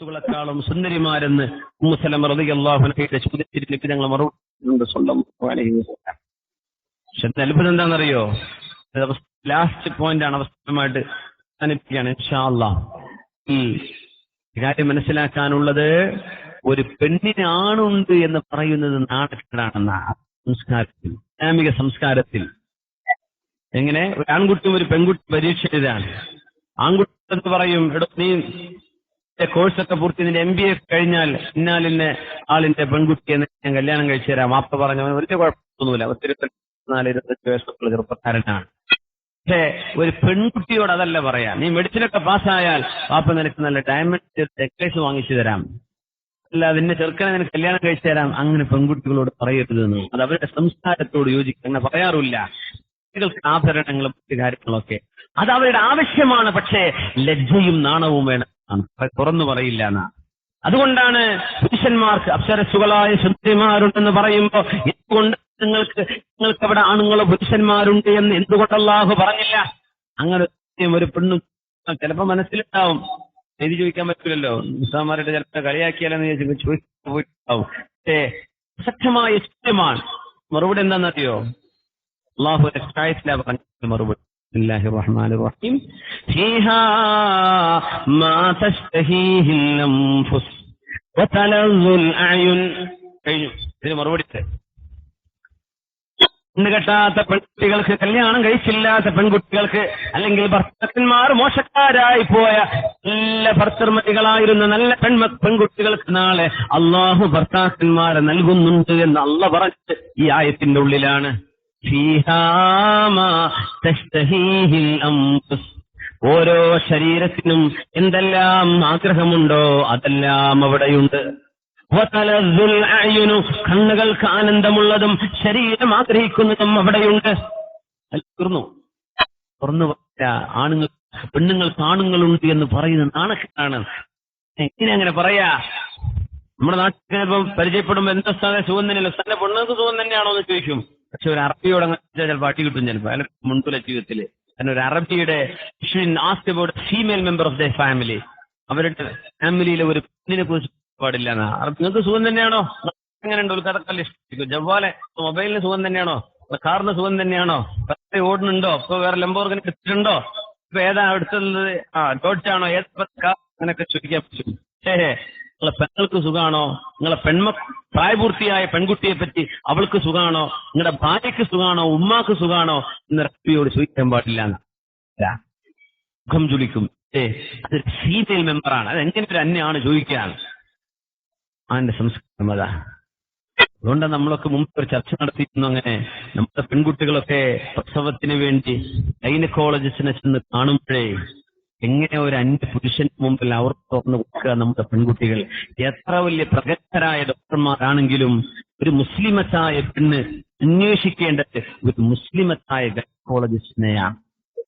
ളെക്കാളും സുന്ദരിമാരെന്ന് മുസലം ചോദ്യത്തിന് നബി ഞങ്ങൾ മറുപടി സ്വന്തം പക്ഷെ അത്ഭുതം എന്താണെന്നറിയോ? ലാസ്റ്റ് പോയിന്റ് ആണ് അവസാനമായിട്ട് അവസാനിപ്പിക്കുകയാണ് ഇൻഷാ അല്ലാഹ് ഈ കാര്യം മനസ്സിലാക്കാനുള്ളത് ഒരു പെണ്ണിന് ആണുണ്ട് എന്ന് പറയുന്നത് നാണക്കേടാണെന്ന സംസ്കാരത്തിൽ ഇസ്ലാമിക സംസ്കാരത്തിൽ. എങ്ങനെ? ഒരു ആൺകുട്ടിയും ഒരു പെൺകുട്ടി പരീക്ഷ എഴുതാണ് ആൺകുട്ടി എന്ന് പറയും? എടോ നീ കോഴ്സൊക്കെ പൂർത്തി നിന്റെ എം ബി എ കഴിഞ്ഞാൽ ഇന്നാലിന്റെ ആളിന്റെ പെൺകുട്ടിയെ ഞാൻ കല്യാണം കഴിച്ചു തരാം. മാപ്പ പറഞ്ഞവൻ ഒരു കുഴപ്പമൊന്നുമില്ല. ഒത്തിരി വയസ്സുള്ള ചെറുപ്പക്കാരനാണ്. പക്ഷേ ഒരു പെൺകുട്ടിയോട് അതല്ല പറയാ. നീ മെഡിസിനൊക്കെ പാസ്സായാൽ പാപ്പ നിനക്ക് നല്ല ഡയമണ്ട് നെക്ലേസ് വാങ്ങിച്ചു തരാം. അല്ല അതിന്റെ ചെറുക്കനെ നിനക്ക് കല്യാണം കഴിച്ചു തരാം. അങ്ങനെ പെൺകുട്ടികളോട് പറയരുതെന്ന്. അത് അവരുടെ സംസ്കാരത്തോട് യോജിക്കുക അങ്ങനെ പറയാറില്ല കുട്ടികൾക്ക് ആഭരണങ്ങളും മറ്റു കാര്യങ്ങളൊക്കെ. അത് അവരുടെ ആവശ്യമാണ്. പക്ഷേ ലജ്ജയും നാണവും വേണം. തുറന്നു പറയില്ല എന്നാ. അതുകൊണ്ടാണ് പുരുഷന്മാർക്ക് അപ്സരസുകളായ ശുദ്ധിമാരുണ്ടെന്ന് പറയുമ്പോൾ എന്തുകൊണ്ട് നിങ്ങൾക്ക് നിങ്ങൾക്ക് അവിടെ ആണുങ്ങളോ പുരുഷന്മാരുണ്ട് എന്ന് എന്തുകൊണ്ടല്ലാഹു പറഞ്ഞില്ല? അങ്ങനെ ഒരു പെണ്ണും ചിലപ്പോൾ മനസ്സിലുണ്ടാവും. എഴുതി ചോദിക്കാൻ പറ്റില്ലല്ലോ മുസ്താമാരുടെ ചിലപ്പോ കളിയാക്കിയാലെന്ന് ചോദിച്ചിട്ടുണ്ടാവും പക്ഷേ സത്യമായ സത്യമാണ് മറുപടി എന്താണെന്നറിയോ? അള്ളാഹു പറഞ്ഞു മറുപടി. الله الرحمن الرحيم فيها ما تشتهيه الأنفس وتلذ الأعين കഴിഞ്ഞു ഇതിന് മറുപടി പെണ്ണ് കെട്ടാത്ത പെൺകുട്ടികൾക്ക് കല്യാണം കഴിച്ചില്ലാത്ത പെൺകുട്ടികൾക്ക് അല്ലെങ്കിൽ ഭർത്താക്കന്മാർ മോശക്കാരായി പോയ നല്ല ഭർത്തർമതികളായിരുന്ന നല്ല പെൺമ പെൺകുട്ടികൾക്ക് നാളെ അള്ളാഹു ഭർത്താക്കന്മാരെ നൽകുന്നുണ്ട് എന്ന് അള്ള പറഞ്ഞത് ഈ ആയത്തിന്റെ ഉള്ളിലാണ് ഫീഹാമാ തഷ്തഹീഹിൽ അംഫുസ്. ഓരോ ശരീരത്തിനും എന്തെല്ലാം ആഗ്രഹമുണ്ടോ അതെല്ലാം അവിടെയുണ്ട്. കണ്ണുകൾക്ക് ആനന്ദമുള്ളതും ശരീരം ആഗ്രഹിക്കുന്നതും അവിടെയുണ്ട്. തീർന്നു. തുറന്നു ആണുങ്ങൾ പെണ്ണുങ്ങൾക്ക് ആണുങ്ങളുണ്ട് എന്ന് പറയുന്ന നാണക്കാണ് എങ്ങനെ അങ്ങനെ പറയാ. നമ്മുടെ നാട്ടിൽ പരിചയപ്പെടുമ്പോ എന്താ സ്ഥാനം സുഖം തന്നെയല്ലോ? സ്ഥലം പെണ്ണുങ്ങൾക്ക് സുഖം തന്നെയാണോ എന്ന് ചോദിക്കും. പക്ഷെ ഒരു അറബിയോട് ചിലപ്പോൾ അടി കിട്ടും ചിലപ്പോൾ അയാൾ മുൻപുല ജീവിതത്തിൽ കാരണം ഒരു അറബിയുടെ female member of the family അവരുടെ ഫാമിലിയിലെ ഒരു പെണ്ണിനെ കുറിച്ച് പാടില്ല നിങ്ങൾക്ക് സുഖം തന്നെയാണോ? എങ്ങനെയുണ്ട്? ഒരു കഥക്കല്ല ഇഷ്ടം ജവാലെ മൊബൈലിന് സുഖം തന്നെയാണോ? കാറിന് സുഖം തന്നെയാണോ? പത്ത് ഓടുന്നുണ്ടോ? ഇപ്പൊ വേറെ ലംബോർഗിന് എടുത്തിട്ടുണ്ടോ? ഇപ്പൊ ഏതാ എടുത്തുള്ളത് ആ ആണോ? ഏത് അങ്ങനെയൊക്കെ ചോദിക്കാൻ പറ്റും. ശേ നിങ്ങളെ പെങ്ങൾക്ക് സുഖാണോ? നിങ്ങളെ പെൺമ പ്രായപൂർത്തിയായ പെൺകുട്ടിയെ പറ്റി അവൾക്ക് സുഖാണോ? നിങ്ങളുടെ ഭാര്യയ്ക്ക് സുഖാണോ? ഉമ്മാക്ക് സുഖാണോ? എന്ന് റബ്ബിയോട് ചോദിക്കാൻ പാടില്ല മുഖം ചുളിക്കും ഏ അതൊരു ഫീമെയിൽ മെമ്പറാണ് അത് എങ്ങനെ ഒരു അന്യാണ് ചോദിക്കാൻ? അവന്റെ സംസ്കാരം അതാ. അതുകൊണ്ടാണ് നമ്മളൊക്കെ മുമ്പ് ഒരു ചർച്ച നടത്തിയിരുന്നു അങ്ങനെ. നമ്മുടെ പെൺകുട്ടികളൊക്കെ പ്രസവത്തിന് വേണ്ടി ഗൈനക്കോളജിസ്റ്റിനെ ചെന്ന് കാണുമ്പോഴേ എങ്ങനെ ഒരു അഞ്ച് പുരുഷന് മുമ്പിൽ അവർ തുറന്നു കൊടുക്കുക നമ്മുടെ പെൺകുട്ടികൾ? എത്ര വലിയ പ്രഗത്ഭരായ ഡോക്ടർമാരാണെങ്കിലും ഒരു മുസ്ലിമത്തായ പെണ്ണ് അന്വേഷിക്കേണ്ടത് ഒരു മുസ്ലിമത്തായ ഗൈനക്കോളജിസ്റ്റിനെയാണ്.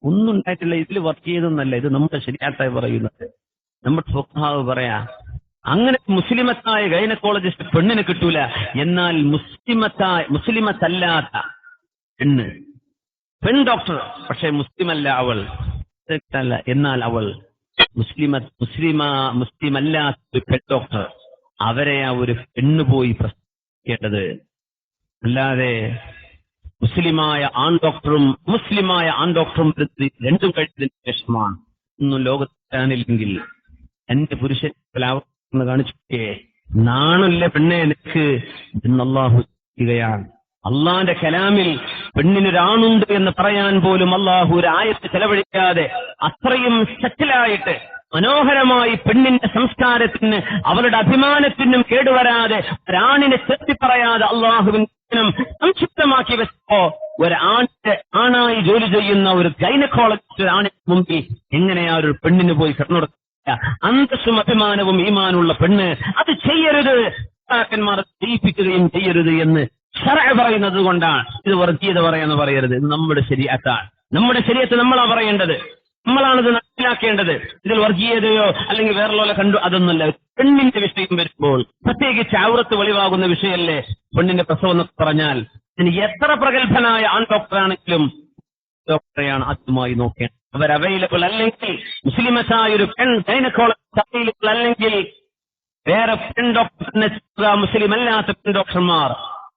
ഒന്നും ഉണ്ടായിട്ടില്ല. ഇതിൽ വർക്ക് ചെയ്തൊന്നല്ല ഇത് നമ്മുടെ ശരിയാത്തായി പറയുന്നത്. നമ്മുടെ സ്വഭാവ് പറയാ അങ്ങനെ മുസ്ലിമത്തായ ഗൈനക്കോളജിസ്റ്റ് പെണ്ണിന് കിട്ടൂല. എന്നാൽ മുസ്ലിമത്തായ മുസ്ലിമത്തല്ലാത്ത പെണ്ണ് പെൺ ഡോക്ടർ പക്ഷെ മുസ്ലിമല്ല അവൾ. അല്ല എന്നാൽ അവൾ മുസ്ലിമ മുസ്ലിമ അല്ലാത്ത ഒരു പെൺ ഡോക്ടർ അവരെ ആ ഒരു പെണ്ണ് പോയി പ്രശ്നിക്കേണ്ടത് അല്ലാതെ മുസ്ലിമായ ആൺ ഡോക്ടറും മുസ്ലിമായ ആൺ ഡോക്ടറും രണ്ടും കഴിഞ്ഞതിന് ശേഷമാണ് ഒന്നും ലോകത്താനില്ലെങ്കിൽ എന്റെ പുരുഷൻ കാണിച്ചേ നാണല്ല പെണ്ണെ നിനക്ക്? എന്ന് അള്ളാഹു ചെയ്യുകയാണ് അള്ളാന്റെ കലാമിൽ പെണ്ണിനൊരാണുണ്ട് എന്ന് പറയാൻ പോലും അള്ളാഹു ഒരു ആയത്ത് ചെലവഴിക്കാതെ അത്രയും സെറ്റിലായിട്ട് മനോഹരമായി പെണ്ണിന്റെ സംസ്കാരത്തിന് അവരുടെ അഭിമാനത്തിനും കേടുവരാതെ ഒരാണിനെ ചെത്തി പറയാതെ അള്ളാഹുവിനും സംക്ഷിപ്തമാക്കി വെച്ചപ്പോ ഒരാണിന്റെ ആണായി ജോലി ചെയ്യുന്ന ഒരു ഗൈനക്കോളജിസ്റ്റ് ഒരാണിന് മുമ്പിൽ എങ്ങനെയാ ഒരു പെണ്ണിന് പോയി കിടന്നുടക്കുക അന്തസ്സും അഭിമാനവും ഈമാനുള്ള പെണ്ണ് അത് ചെയ്യരുത്. ന്മാരെ ചെയ്യിപ്പിക്കുകയും ചെയ്യരുത് എന്ന് ഷറ പറയുന്നത് കൊണ്ടാണ്. ഇത് വർഗീയത പറയാന്ന് പറയരുത്. ഇത് നമ്മുടെ ശരീരത്താണ് നമ്മുടെ ശരീരത്തെ നമ്മളാ പറയേണ്ടത്. നമ്മളാണ് ഇത് മനസ്സിലാക്കേണ്ടത് ഇതിൽ വർഗീയതയോ അല്ലെങ്കിൽ വേറെ കണ്ടു അതൊന്നുമല്ല. പെണ്ണിന്റെ വിഷയം വരുമ്പോൾ പ്രത്യേകിച്ച് ഔറത്ത് വെളിവാകുന്ന വിഷയമല്ലേ? പെണ്ണിന്റെ പ്രസവം എന്നൊക്കെ പറഞ്ഞാൽ ഇനി എത്ര പ്രഗത്ഭനായ ആൺ ഡോക്ടറാണെങ്കിലും ഡോക്ടറെയാണ് ആദ്യമായി നോക്കേണ്ടത്. അവർ അവൈലബിൾ അല്ലെങ്കിൽ മുസ്ലിമസായ ഒരു പെൺ ഗൈനക്കോളജിസ്റ്റ് അവൈലബിൾ അല്ലെങ്കിൽ വേറെ പെൺ ഡോക്ടർ മുസ്ലിം അല്ലാത്ത പെൺ ഡോക്ടർമാർ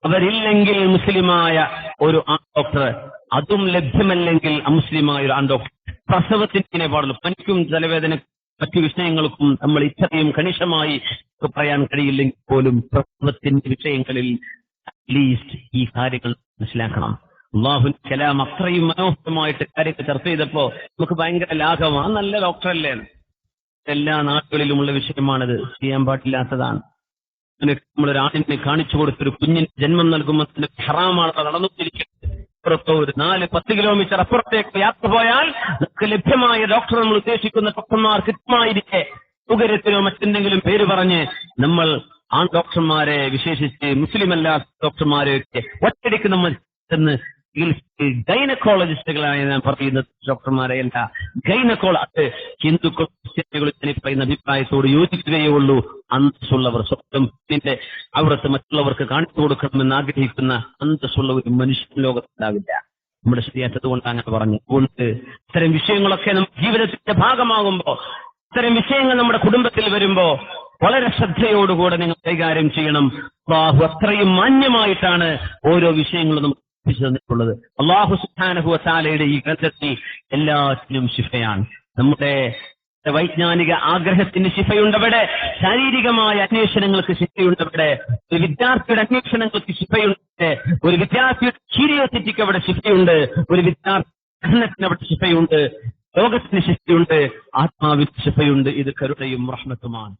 അവരില്ലെങ്കിൽ മുസ്ലിമായ ഒരു ആൺ ഡോക്ടർ അതും ലഭ്യമല്ലെങ്കിൽ അമുസ്ലിമായ ഒരു ആൺ ഡോക്ടർ. പ്രസവത്തിന് പാടുള്ളൂ പനിക്കും തലവേദന മറ്റു വിഷയങ്ങൾക്കും നമ്മൾ ഇത്രയും കണിശമായി പറയാൻ കഴിയില്ലെങ്കിൽ പോലും പ്രസവത്തിന്റെ വിഷയങ്ങളിൽ അറ്റ്ലീസ്റ്റ് ഈ കാര്യങ്ങൾ മനസ്സിലാക്കണം. അള്ളാഹു കലാം അത്രയും മനോഹരമായിട്ട് കാര്യങ്ങൾ ചർച്ച ചെയ്തപ്പോ നമുക്ക് ഭയങ്കര ലാഘവമാണ് നല്ല ഡോക്ടറല്ലേ? എല്ലാ നാടുകളിലുമുള്ള വിഷയമാണിത്. ചെയ്യാൻ പാടില്ലാത്തതാണ്. നമ്മൾ ഒരാണിനെ കാണിച്ചു കൊടുത്തൊരു കുഞ്ഞിന് ജന്മം നൽകുമ്പോൾ ഹറാമാണ്. നടന്നു നടന്നുകൊണ്ടിരിക്കുന്നത്. അപ്പുറത്തോ ഒരു നാല് പത്ത് കിലോമീറ്റർ അപ്പുറത്തേക്ക് യാത്ര പോയാൽ നമുക്ക് ലഭ്യമായ ഡോക്ടർ നമ്മൾ ഉദ്ദേശിക്കുന്ന ഡോക്ടർമാർ കൃത്യമായിരിക്കെ. സൗകര്യത്തിനോ മറ്റെന്തെങ്കിലും പേര് പറഞ്ഞ് നമ്മൾ ആൺ ഡോക്ടർമാരെ വിശേഷിച്ച് മുസ്ലിം അല്ലാത്ത ഡോക്ടർമാരെയൊക്കെ ഒറ്റടിക്ക് നമ്മൾ ചെന്ന് ഗൈനക്കോളജിസ്റ്റുകളാണ് ഞാൻ പറയുന്ന ഡോക്ടർമാരെ അല്ല. ഗൈനക്കോള അത് ഹിന്ദുക്കൾ ക്രിസ്ത്യാനികൾ പറയുന്ന അഭിപ്രായത്തോട് യോജിക്കുകയേ ഉള്ളൂ. അന്തസ്സുള്ളവർ സ്വന്തം അവിടുത്തെ മറ്റുള്ളവർക്ക് കാണിച്ചു കൊടുക്കണമെന്ന് ആഗ്രഹിക്കുന്ന അന്തസ്സുള്ള ഒരു മനുഷ്യൻ ലോകത്തുണ്ടാവില്ല. നമ്മുടെ ശരിയാറ്റത് കൊണ്ട് അങ്ങനെ പറഞ്ഞു. അതുകൊണ്ട് ഇത്തരം വിഷയങ്ങളൊക്കെ നമ്മുടെ ജീവിതത്തിന്റെ ഭാഗമാകുമ്പോൾ ഇത്തരം വിഷയങ്ങൾ നമ്മുടെ കുടുംബത്തിൽ വരുമ്പോ വളരെ ശ്രദ്ധയോടുകൂടെ നിങ്ങൾ കൈകാര്യം ചെയ്യണം. അത്രയും മാന്യമായിട്ടാണ് ഓരോ വിഷയങ്ങളും നമുക്ക് പഠിപ്പിച്ചു തന്നിട്ടുള്ളത് അള്ളാഹു സുഹാനഹുവാലയുടെ ഈ ഗ്രന്ഥത്തിൽ എല്ലാത്തിനും ശിഫയാണ്. നമ്മുടെ വൈജ്ഞാനിക ആഗ്രഹത്തിന് ശിഫയുണ്ടവിടെ ശാരീരികമായ അന്വേഷണങ്ങൾക്ക് ശിഫയുണ്ടവിടെ ഒരു വിദ്യാർത്ഥിയുടെ അന്വേഷണങ്ങൾക്ക് ശിഫയുണ്ട് ഒരു വിദ്യാർത്ഥിയുടെ ക്യൂരിയോസിറ്റിക്ക് അവിടെ ശിഫയുണ്ട് ഒരു വിദ്യാർത്ഥി പഠനത്തിന് അവിടെ ശിഫയുണ്ട് ലോകത്തിന് ശിഫയുണ്ട് ആത്മാവിന് ശിഫയുണ്ട് ഇത് കരുണയും റഹ്മത്തുമാണ്.